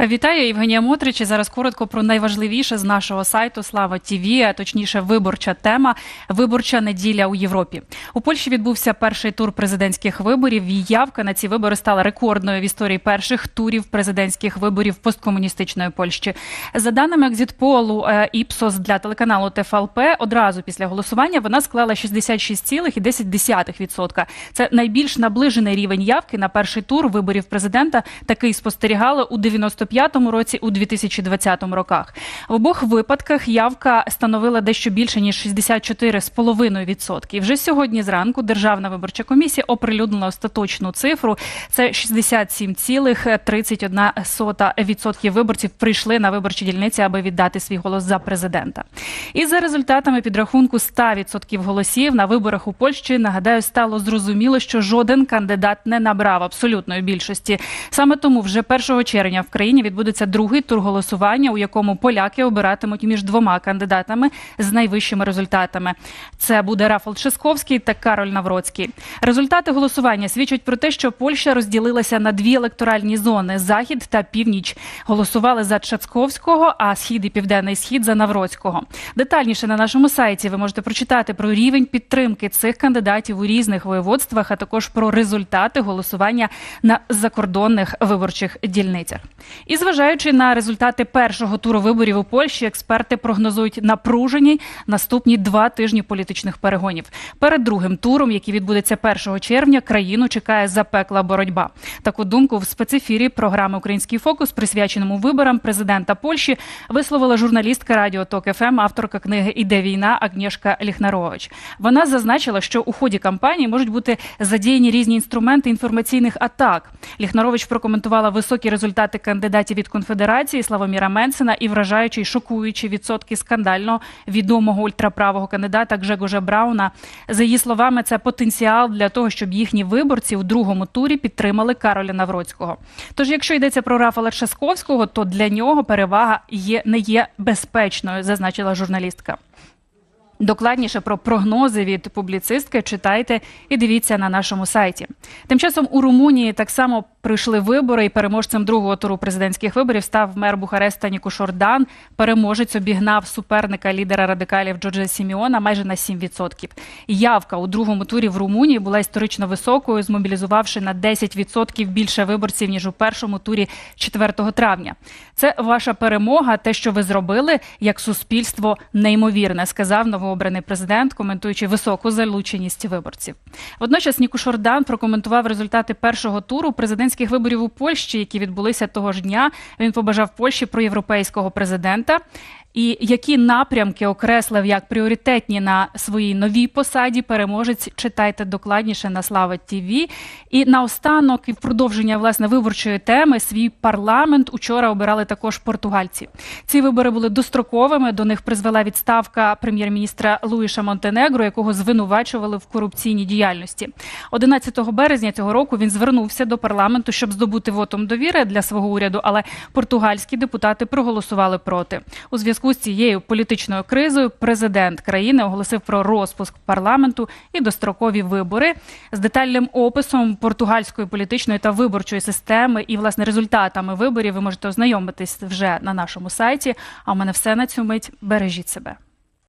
Вітаю, Євгенія Мотрич. І Зараз коротко про найважливіше з нашого сайту Слава ТІВІ, а точніше, виборча тема виборча неділя у Європі. У Польщі відбувся перший тур президентських виборів. Явка на ці вибори стала рекордною в історії перших турів президентських виборів посткомуністичної Польщі. За даними екзитполу е, Іпсос для телеканалу ТФЛП, одразу після голосування вона склала 66,10%. Це найбільш наближений рівень явки на перший тур виборів президента. Такий спостерігали у 95-му році, у 2020 роках. В обох випадках явка становила дещо більше ніж 64,5%. І вже сьогодні зранку Державна виборча комісія оприлюднила остаточну цифру. Це 67,31% виборців прийшли на виборчі дільниці, аби віддати свій голос за президента. І за результатами підрахунку 100% голосів на виборах у Польщі нагадаю, стало зрозуміло, що жоден кандидат не набрав абсолютної більшості. Саме тому вже 1 червня в країні відбудеться другий тур голосування, у якому поляки обиратимуть між двома кандидатами з найвищими результатами. Це буде Рафал Ческовський та Кароль Навроцький. Результати голосування свідчать про те, що Польща розділилася на дві електоральні зони захід та північ. Голосували за Чацковського, а схід і південний схід за Навроцького. Детальніше на нашому сайті ви можете прочитати про рівень підтримки цих кандидатів у різних воєводствах, а також про результати голосування на закордонних виборчих дільницях. І зважаючи на результати першого туру виборів у Польщі, експерти прогнозують напружені наступні два тижні політичних перегонів. Перед другим туром, який відбудеться 1 червня, країну чекає запекла боротьба. Таку думку в спецефірі програми Український фокус, присвяченому виборам президента Польщі, висловила журналістка Радіо Ток ФМ, авторка книги Іде війна Агнєшка Ліхнарович. Вона зазначила, що у ході кампанії можуть бути задіяні різні інструменти інформаційних атак. Ліхнарович прокоментувала високі результати кандидатів від конфедерації Славоміра Менсена і вражаючі й шокуючі відсотки скандального відомого ультраправого кандидата Гжегожа Брауна. За її словами, це потенціал для того, щоб їхні виборці у другому турі підтримали Кароля Навроцького. Тож, якщо йдеться про Рафала Часковського, то для нього перевага є не є безпечною, зазначила журналістка. Докладніше про прогнози від публіцистки читайте і дивіться на нашому сайті. Тим часом у Румунії так само прийшли вибори, і переможцем другого туру президентських виборів став мер Бухареста Нікушордан. Переможець обігнав суперника лідера радикалів Джорджа Сіміона майже на 7%. Явка у другому турі в Румунії була історично високою, змобілізувавши на 10% більше виборців ніж у першому турі 4 травня. Це ваша перемога, те, що ви зробили як суспільство, неймовірне, сказав новообраний президент, коментуючи високу залученість виборців. Водночас Нікушордан прокоментував результати першого туру президентських виборів у Польщі, які відбулися того ж дня. Він побажав Польщі про європейського президента. І які напрямки окреслив як пріоритетні на своїй новій посаді переможець читайте докладніше на Слава ТІВІ. І наостанок, і в продовження власне виборчої теми, свій парламент учора обирали також португальці. Ці вибори були достроковими. До них призвела відставка прем'єр-міністра Луїша Монтенегро, якого звинувачували в корупційній діяльності. 11 березня цього року він звернувся до парламенту, щоб здобути вотом довіри для свого уряду, але португальські депутати проголосували проти. У зв'язку з цією політичною кризою президент країни оголосив про розпуск парламенту і дострокові вибори з детальним описом португальської політичної та виборчої системи і власне результатами виборів. Ви можете ознайомитись вже на нашому сайті. А у мене все на цю мить. Бережіть себе.